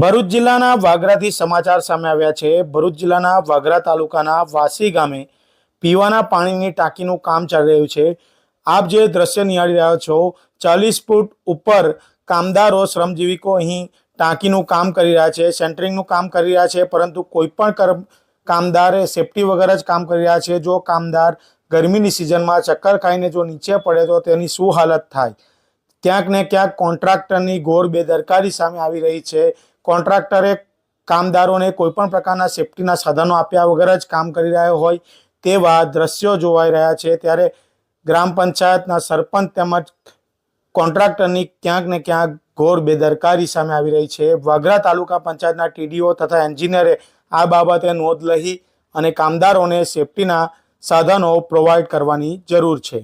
ભરૂચ જિલ્લાના વાગરાથી સમાચાર સામે આવ્યા છે. ભરૂચ જિલ્લાના વાગરા તાલુકાના વાસી ગામે પીવાના પાણીની ટાંકીનું કામ ચાલી રહ્યું છે. આપ જે દ્રશ્ય નિહાળી રહ્યા છો, ચાલીસ ફૂટ ઉપર કામદારો, શ્રમજીવીકો અહીં ટાંકીનું કામ કરી રહ્યા છે, સેન્ટરિંગનું કામ કરી રહ્યા છે, પરંતુ કોઈ પણ કર્મ કામદારે સેફટી વગર જ કામ કરી રહ્યા છે. જો કામદાર ગરમીની સિઝનમાં ચક્કર ખાઈને જો નીચે પડે તો તેની શું હાલત થાય? ક્યાંક ને ક્યાંક કોન્ટ્રાક્ટરની ઘોર બેદરકારી સામે આવી રહી છે. કોન્ટ્રાક્ટરે કામદારોને કોઈપણ પ્રકારના સેફટીના સાધનો આપ્યા વગર જ કામ કરી રહ્યો હોય તેવા દ્રશ્યો જોવાઈ રહ્યા છે. ત્યારે ગ્રામ પંચાયતના સરપંચ તેમજ કોન્ટ્રાક્ટરની ક્યાંક ને ક્યાંક ઘોર બેદરકારી સામે આવી રહી છે. વાગરા તાલુકા પંચાયતના ટીડીઓ તથા એન્જિનિયરે આ બાબતે નોંધ લઈ અને કામદારોને સેફટીના સાધનો પ્રોવાઈડ કરવાની જરૂર છે.